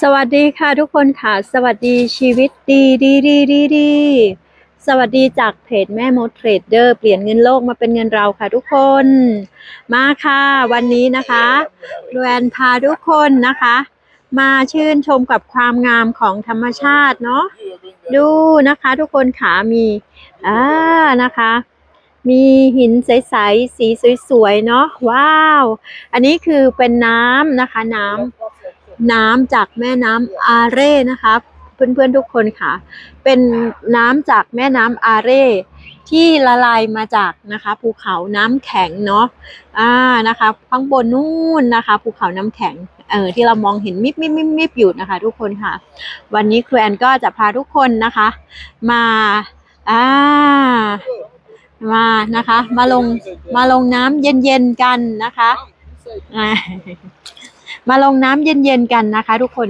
สวัสดีค่ะทุกคนค่ะ สวัสดีชีวิตดีดีดีดีดีสวัสดีจากเพจแม่มดเทรดเดอร์เปลี่ยนเงินโลกมาเป็นเงินเราค่ะทุกคน มาค่ะ วันนี้นะคะแวนพาทุกคนนะคะ มาชื่นชมกับความงามของธรรมชาติเนาะดูนะคะ ทุกคนขามีอ่านะคะ มีหินใสๆสีสวยๆเนาะว้าว อันนี้คือเป็นน้ำนะคะ น้ำน้ำจากแม่น้ำอาเร่นะคะเพื่อนๆทุกคนค่ะ เป็นน้ำจากแม่น้ำอาเร่ที่ละลายมาจากนะคะภูเขาน้ำแข็งเนาะอ่านะคะข้างบนนู่นนะคะภูเขาน้ำแข็งเออที่เรามองเห็นมิบมิบมิบมิบอยู่นะคะ ทุกคนค่ะ วันนี้ครูแอนก็จะพาทุกคนนะคะ มาอ่า มานะคะ มาลงมาลงน้ำเย็นๆกันนะคะมาลงน้ำเย็นๆกันนะคะ ทุกคน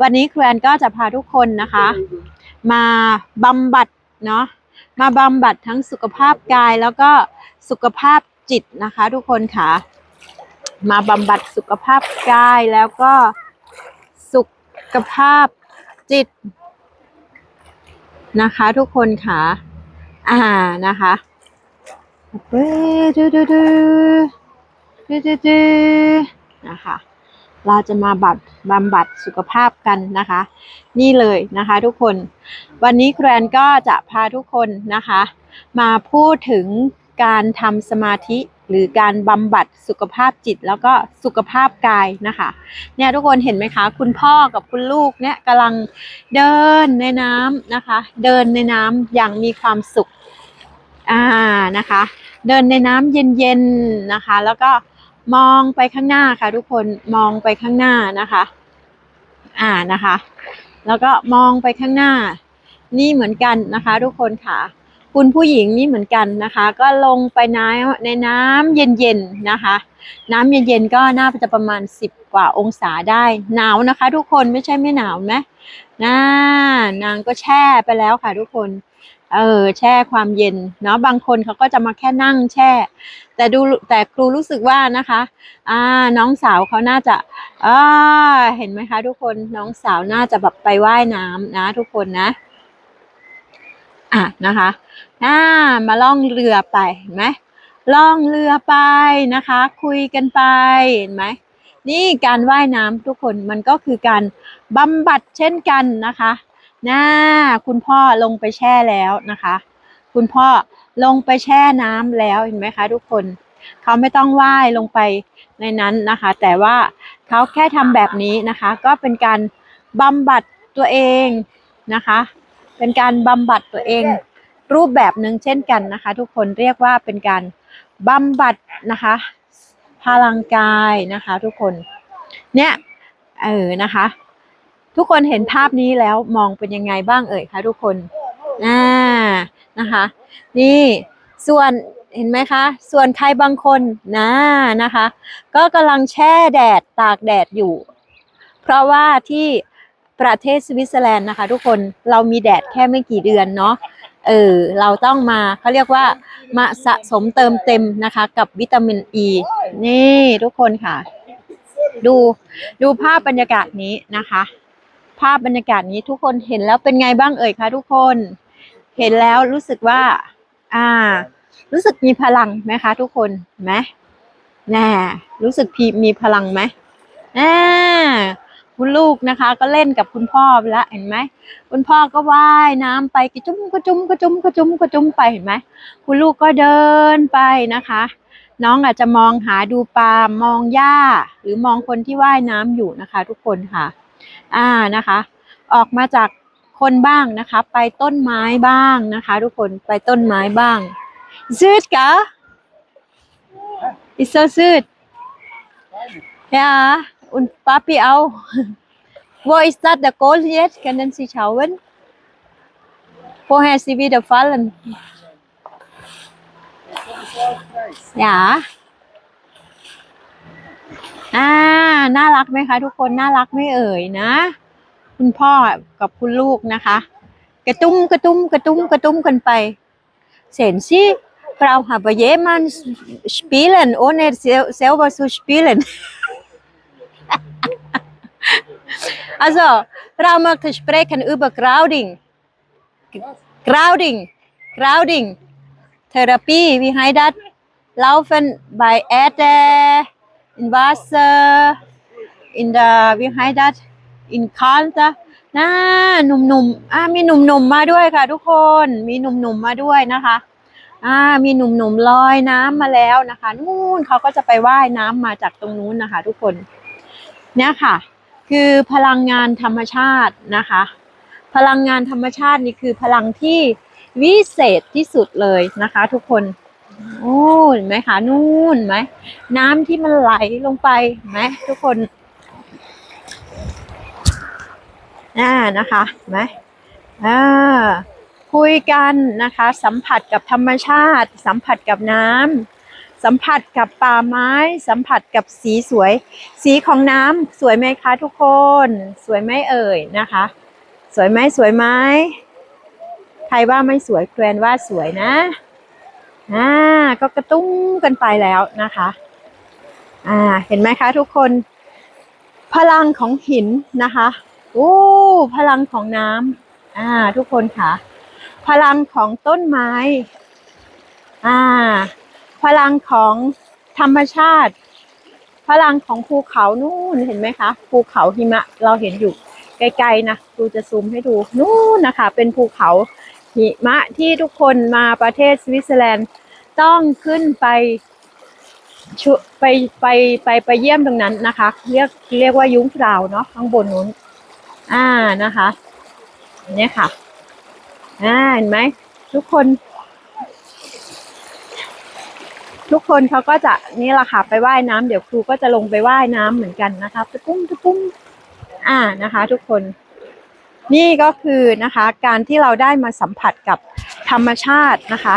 วันนี้ครูแอนก็จะพาทุกคนนะคะ มาบำบัดเนาะมาบำบัดทั้งสุขภาพกายแล้วก็สุขภาพจิตนะคะ ทุกคนค่ะ มาบำบัดสุขภาพกายแล้วก็สุขภาพจิตนะคะ ทุกคนค่ะ อ่านะคะ เว้ยดูดูดูดูดูดูนะคะ เราจะมาบัดบำบัดสุขภาพกันนะคะ นี่เลยนะคะทุกคน วันนี้แกรนก็จะพาทุกคนนะคะ มาพูดถึงการทำสมาธิหรือการบำบัดสุขภาพจิตแล้วก็สุขภาพกายนะคะเนี่ยทุกคนเห็นไหมคะ คุณพ่อกับคุณลูกเนี่ยกำลังเดินในน้ำนะคะ เดินในน้ำอย่างมีความสุข อ่านะคะ เดินในน้ำเย็นๆนะคะ แล้วก็มองไปข้างหน้าค่ะทุกคนมองไปข้างหน้านะคะ อ่านะคะ แล้วก็มองไปข้างหน้า นี่เหมือนกันนะคะ ทุกคนค่ะ คุณผู้หญิงนี่เหมือนกันนะคะ ก็ลงไปน้ำในน้ำเย็นๆนะคะ น้ำเย็นๆก็น่าจะประมาณสิบกว่าองศาได้หนาวนะคะ ทุกคนไม่ใช่ไม่หนาวไหมน่านางก็แช่ไปแล้วค่ะทุกคน เออแช่ความเย็นเนาะบางคนเขาก็จะมาแค่นั่งแช่ แต่ดูแต่ครูรู้สึกว่านะคะ อ่าน้องสาวเขาน่าจะอ่าเห็นไหมคะ ทุกคนน้องสาวน่าจะแบบไปว่ายน้ำนะ ทุกคนนะอะนะคะอ่ามาล่องเรือไปเห็นไหมล่องเรือไปนะคะ คุยกันไปเห็นไหมนี่การว่ายน้ำทุกคนมันก็คือการบำบัดเช่นกันนะคะ น่าคุณพ่อลงไปแช่แล้วนะคะ คุณพ่อลงไปแช่น้ำแล้วเห็นไหมคะ ทุกคนเขาไม่ต้องว่ายลงไปในนั้นนะคะ แต่ว่าเขาแค่ทำแบบนี้นะคะ ก็เป็นการบำบัดตัวเองนะคะ เป็นการบำบัดตัวเอง รูปแบบหนึ่งเช่นกันนะคะ ทุกคนเรียกว่าเป็นการบำบัดนะคะ พลังกายนะคะ ทุกคนเนี่ยเออนะคะ ทุกคนเห็นภาพนี้แล้วมองเป็นยังไงบ้างเอ่ยคะทุกคนอ่านะคะ นี่ส่วนเห็นไหมคะ ส่วนใครบางคนนะนะคะ ก็กำลังแช่แดดตากแดดอยู่ เพราะว่าที่ประเทศสวิตเซอร์แลนด์นะคะ ทุกคนเรามีแดดแค่ไม่กี่เดือนเนาะเออเราต้องมาเขาเรียกว่ามาสะสมเติมเต็มนะคะ กับวิตามินอ e. ีนี่ทุกคนค่ะ ดูดูภาพบรรยากาศนี้นะคะ ภาพบรรยากาศนี้ทุกคนเห็นแล้วเป็นไงบ้างเอ่ยคะทุกคน เห็นแล้วรู้สึกว่า อ่า รู้สึกมีพลังไหมคะทุกคนไหมแน่รู้สึกพีมีพลังไหมอ่าคุณลูกนะคะ ก็เล่นกับคุณพ่อแล้วเห็นไหมคุณพ่อก็ว่ายน้ำไปกระจุ้มกระจุ้มกระจุ้มกระจุ้มกระจุ้มไปเห็นไหมคุณลูกก็เดินไปนะคะ น้องอาจจะมองหาดูปลามองหญ้า หรือมองคนที่ว่ายน้ำอยู่นะคะ ทุกคนค่ะ อ่านะคะ ออกมาจากคนบ้างนะคะ ไปต้นไม้บ้างนะคะ ทุกคนไปต้นไม้บ้าง Süd, gell? Ist so süd. Ja, und Papi auch. Wo ist das der Goal jetzt? Können Sie schauen? Vorher sie wieder fallen. Ja. อ่า น่ารักไหมคะ ทุกคนน่ารักไหม่เอ่ยนะ คุณพ่อกับคุณลูกนะคะ กระตุ้มกระตุ้มกระตุ้มกระตุ้มกันไป Sehen Sie, Frau aber jemand spielen, ohne sel- selber zu spielen. Also, wir möchten sprechen über Grounding. Grounding. Grounding. Therapie, wie heißt das? Laufen bei Erde, in Wasser, in der, wie heißt das? In Kalte. น่าหนุ่มๆอ่ามีหนุ่มๆมาด้วยค่ะ ทุกคนมีหนุ่มๆมาด้วยนะคะอ่ามีหนุ่มๆลอยน้ำมาแล้วนะคะนู่นเขาก็จะไปว่ายน้ำมาจากตรงนู้นนะคะ ทุกคนเนี่ยค่ะ คือพลังงานธรรมชาตินะคะ พลังงานธรรมชาตินี่คือพลังที่วิเศษที่สุดเลยนะคะ ทุกคน โอ้เห็นไหมคะนู่นไหมน้ำที่มันไหลลงไปไหมทุกคนอ่านะคะไหมอ่าคุยกันนะคะ สัมผัสกับธรรมชาติ สัมผัสกับน้ำสัมผัสกับป่าไม้ สัมผัสกับสีสวย สีของน้ำสวยไหมคะทุกคน สวยไหมเอ่ยนะคะ สวยไหมสวยไหมใครว่าไม่สวยแกรนว่าสวยนะ ก็กระตุ้งกันไปแล้วนะคะ อ่า เห็นไหมคะทุกคน พลังของหินนะคะโอ้พลังของน้ำอ่า ทุกคนค่ะ พลังของต้นไม้ อ่า พลังของธรรมชาติ พลังของภูเขานู่นเห็นไหมคะภูเขาหิมะเราเห็นอยู่ไกลๆนะดูจะซูมให้ดูนู่นนะคะ เป็นภูเขาหิมะที่ทุกคนมาประเทศสวิตเซอร์แลนด์ ต้องขึ้นไปชุไปไปไปไปเยี่ยมตรงนั้นนะคะ เรียกเรียกว่ายุ้งพราวเนาะข้างบนนู้น อ่านะคะเนี่ยค่ะ อ่าเห็นไหมทุกคน ทุกคนเขาก็จะนี่แหละค่ะไปว่ายน้ำเดี๋ยวครูก็จะลงไปว่ายน้ำเหมือนกันนะคะตะปุ้งตะปุ้งอ่านะคะ ทุกคน นี่ก็คือนะคะ การที่เราได้มาสัมผัสกับธรรมชาตินะคะ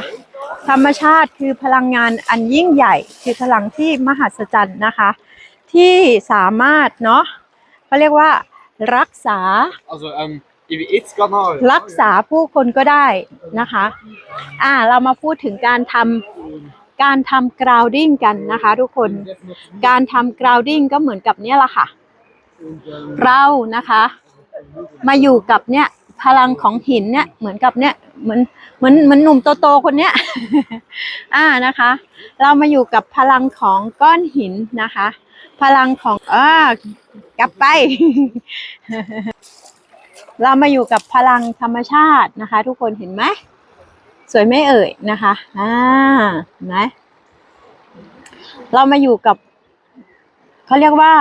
ธรรมชาติคือพลังงานอันยิ่งใหญ่ คือพลังที่มหัศจรรย์นะคะ ที่สามารถเนาะเขาเรียกว่ารักษา Also, ähm, ich bin jetzt gerade noch. รักษาผู้คนก็ได้นะคะ อ่าเรามาพูดถึงการทำการทำ grounding กันนะคะ ทุกคน การทำ grounding ก็เหมือนกับเนี้ยแหละค่ะ เรานะคะ มาอยู่กับเนี่ย พลังของหินเนี่ยเหมือนกับเนี่ยเหมือนเหมือนเหมือนหนุ่มโตๆคนเนี้ยอ่านะคะ เรามาอยู่กับพลังของก้อนหินนะคะ พลังของอ่ากลับไป เรามาอยู่กับพลังธรรมชาตินะคะ ทุกคนเห็นไหมสวยไหมเอ่ยนะคะอ่าเห็นไหมเรามาอยู่กับเขาเรียกว่า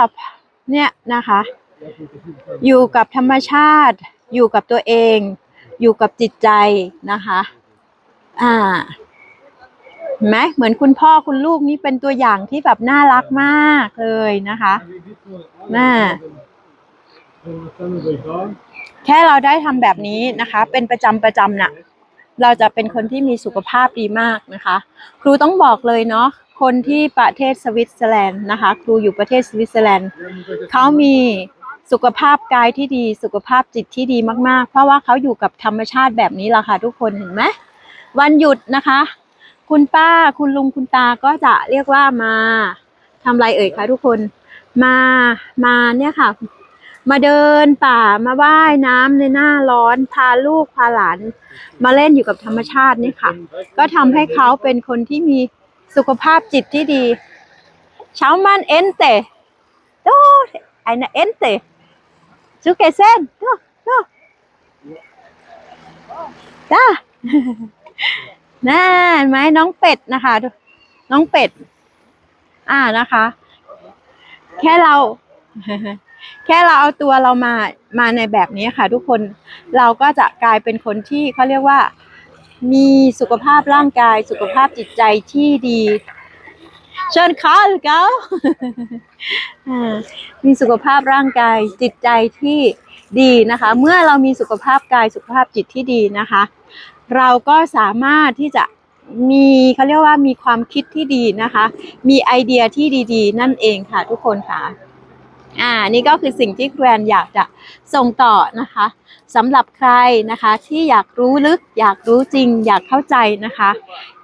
เนี่ยนะคะ อยู่กับธรรมชาติ อยู่กับตัวเอง อยู่กับจิตใจนะคะ อ่าเห็นไหมเหมือนคุณพ่อคุณลูกนี่เป็นตัวอย่างที่แบบน่ารักมากเลยนะคะน่าแค่เราได้ทำแบบนี้นะคะ เป็นประจำประจำน่ะ เราจะเป็นคนที่มีสุขภาพดีมากนะคะ ครูต้องบอกเลยเนาะคนที่ประเทศสวิตเซอร์แลนด์นะคะ ครูอยู่ประเทศสวิตเซอร์แลนด์เขามี สุขภาพกายที่ดีสุขภาพจิตที่ดีมากๆ เพราะว่าเขาอยู่กับธรรมชาติแบบนี้แหละค่ะ ทุกคนเห็นไหมวันหยุดนะคะ คุณป้าคุณลุงคุณตาก็จะเรียกว่ามาทำไรเอ่ยคะทุกคนมามาเนี่ยค่ะ มาเดินป่ามาว่ายน้ำในหน้าร้อนพาลูกพาหลาน มาเล่นอยู่กับธรรมชาตินี่ค่ะ ก็ทำให้เขาเป็นคนที่มีสุขภาพจิตที่ดีเช้ามันเอ็นเตโตไอ้น่ะเอ็นเตซู เกเซนโตโตจ้าน่าเห็นไหมน้องเป็ดนะคะน้องเป็ด อ่านะคะ แค่เรา แค่เราเอาตัวเรามามาในแบบนี้ค่ะ ทุกคนเราก็จะกลายเป็นคนที่เขาเรียกว่า มีสุขภาพร่างกายสุขภาพจิตใจที่ดี เชิญค่ะหรือเก้าอ่ามีสุขภาพร่างกายจิตใจที่ดีนะคะ เมื่อเรามีสุขภาพกายสุขภาพจิตที่ดีนะคะ เราก็สามารถที่จะมีเขาเรียกว่ามีความคิดที่ดีนะคะ มีไอเดียที่ดีๆ นั่นเองค่ะทุกคนค่ะอ่านี่ก็คือสิ่งที่แกรนอยากจะส่งต่อนะคะสำหรับใครนะคะที่อยากรู้ลึก อยากรู้จริง อยากเข้าใจนะคะ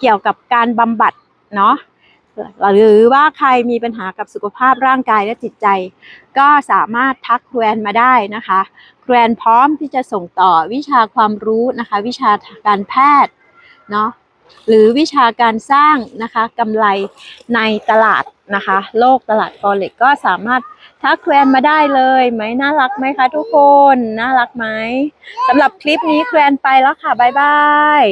เกี่ยวกับการบำบัดเนาะ หรือว่าใครมีปัญหากับสุขภาพร่างกายและจิตใจ ก็สามารถทักแครูแอนมาได้นะคะแครูแอนพร้อมที่จะส่งต่อวิชาความรู้นะคะ วิชาการแพทย์เนาะหรือวิชาการสร้างนะคะกำไรในตลาดนะคะ โลกตลาดฟอเร็กก็สามารถทักแครูแอนมาได้เลยไหมน่ารักไหมคะทุกคน น่ารักไหมสำหรับคลิปนี้แครูแอนไปแล้วค่ะ บ๊ายบาย